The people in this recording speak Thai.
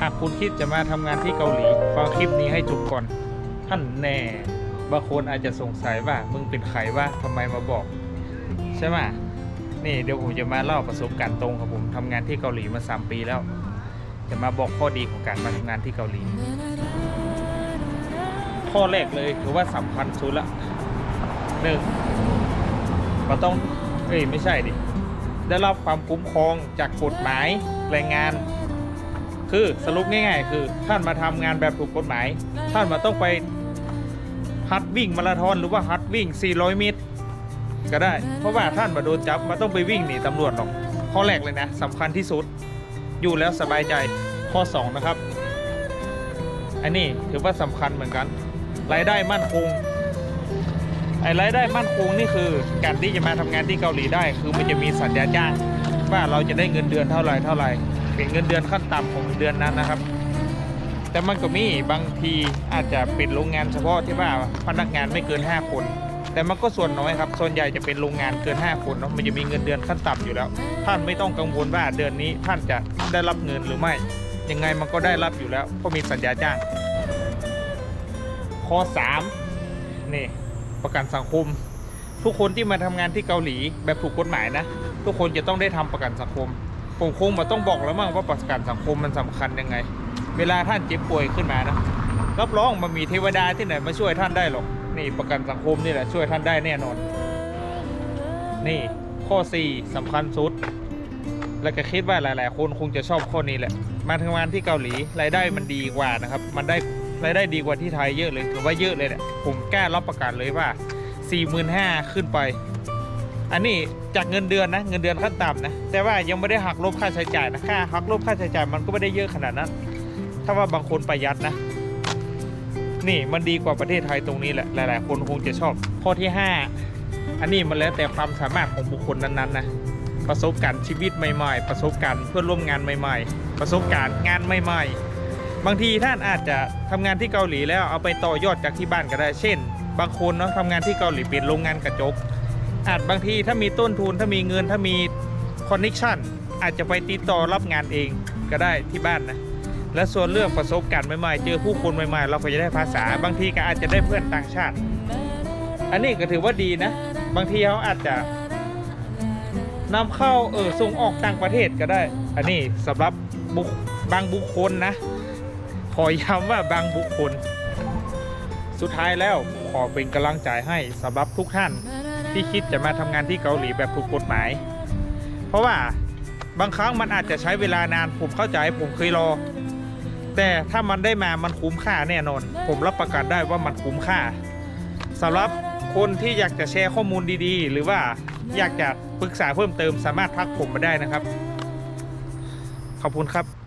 หากคุณคิดจะมาทำงานที่เกาหลีฟังคลิปนี้ให้จบก่อน ท่านแน่บางคนอาจจะสงสัยว่ามึงเป็นใครว่าทำไมมาบอก ใช่ไหมนี่เดี๋ยวผมจะมาเล่าประสบการณ์ตรงครับผมทำงานที่เกาหลีมาสามปีแล้ว จะมาบอกข้อดีของการมาทำงานที่เกาหลี ข้อแรกเลยคือว่าสำคัญสุดละหนึ่งเราต้องเอ้ยไม่ใช่ดิได้รับความคุ้มครองจากกฎหมายแรงงาน คือสรุปง่ายๆ คือท่านมาทำงานแบบถูกกฎหมาย ท่านมาต้องไปฮัดวิ่งมาราธอนหรือว่าฮัดวิ่ง 400 เมตร ก็ได้ เพราะว่าท่านมาโดนจับมาต้องไปวิ่งหนีตำรวจหรอกข้อแรกเลยนะสำคัญที่สุด อยู่แล้วสบายใจข้อ 2 นะครับ อันนี้ถือว่าสำคัญเหมือนกัน รายได้มั่นคงไอ้รายได้มั่นคงนี่คือการที่จะมาทำงานที่เกาหลีได้ คือมันจะมีสัญญาจ้างว่าเราจะได้เงินเดือนเท่าไหร่เท่าไหร่ เป็นเงินเดือนขั้นต่ำของเดือนนั้นนะครับ แต่มันก็มีบางทีอาจจะเป็นโรงงานเฉพาะที่ว่าพนักงานไม่เกิน 5 คน แต่มันก็ส่วนน้อยครับส่วนใหญ่จะเป็นโรงงานเกิน 5 คนเนาะมันจะมีเงินเดือนขั้นต่ำอยู่แล้ว ท่านไม่ต้องกังวลว่าเดือนนี้ท่านจะได้รับเงินหรือไม่ ยังไงมันก็ได้รับอยู่แล้วเพราะมีสัญญาจ้างข้อ3นี่ประกันสังคม ทุกคนที่มาทำงานที่เกาหลีแบบถูกกฎหมายนะ ทุกคนจะต้องได้ทำประกันสังคม ผมคงมาต้องบอกแล้วมั้งว่าประกันสังคมมันสำคัญยังไง เวลาท่านเจ็บป่วยขึ้นมานะรับรองมันมีเทวดาที่ไหนมาช่วยท่านได้หรอก นี่ประกันสังคมนี่แหละช่วยท่านได้แน่นอน นี่ข้อ 4สำคัญสุด และก็คิดว่าหลาย ๆ คนคงจะชอบข้อนี้แหละ มาทำงานที่เกาหลีรายได้มันดีกว่านะครับ มันได้รายได้ดีกว่าที่ไทยเยอะเลยถือว่าเยอะเลยแหละผมกล้ารับประกันเลยว่า 45,000 ขึ้นไป อันนี้จากเงินเดือนนะเงินเดือนขั้นต่ำนะแต่ว่ายังไม่ได้หักลบค่าใช้จ่ายนะค่าหักลบค่าใช้จ่ายมันก็ไม่ได้เยอะขนาดนั้นถ้าว่าบางคนประหยัดนะ นี่มันดีกว่าประเทศไทยตรงนี้แหละหลาย ๆ คนคงจะชอบข้อที่ 5 อันนี้มันแล้วแต่ความสามารถของบุคคลนั้นๆนะประสบการณ์ชีวิตใหม่ ๆ ประสบการณ์เพื่อนร่วมงานใหม่ ๆ ประสบการณ์งานใหม่ ๆ บางทีท่านอาจจะทำงานที่เกาหลีแล้วเอาไปต่อยอดจากที่บ้านก็ได้ เช่น บางคนเนาะทำงานที่เกาหลีเป็นโรงงานกระจก อาจบางทีถ้ามีต้นทุนถ้ามีเงินถ้ามีคอนเน c ชันอาจจะไปติดต่อรับงานเองก็ได้ที่บ้านนะและส่วนเรื่องประสบการณ์ใหม่ๆ เจอผู้คนใหม่ๆ เราก็จะได้ภาษา บางทีก็อาจจะได้เพื่อนต่างชาติ อันนี้ก็ถือว่าดีนะ บางทีเขาอาจจะนำเข้าเออส่งออกต่างประเทศก็ได้ อันนี้สำหรับบุคบางบุคคลนะ ขอย้ำว่าบางบุคคล สุดท้ายแล้วขอเป็นกำลังใจให้สำหรับทุกท่าน ที่คิดจะมาทำงานที่เกาหลีแบบถูกกฎหมาย เพราะว่าบางครั้งมันอาจจะใช้เวลานานผมเข้าใจผมเคยรอ แต่ถ้ามันได้มามันคุ้มค่าแน่นอน ผมรับประกันได้ว่ามันคุ้มค่าสำหรับคนที่อยากจะแชร์ข้อมูลดีๆ หรือว่าอยากจะปรึกษาเพิ่มเติมสามารถทักผมมาได้นะครับ ขอบคุณครับ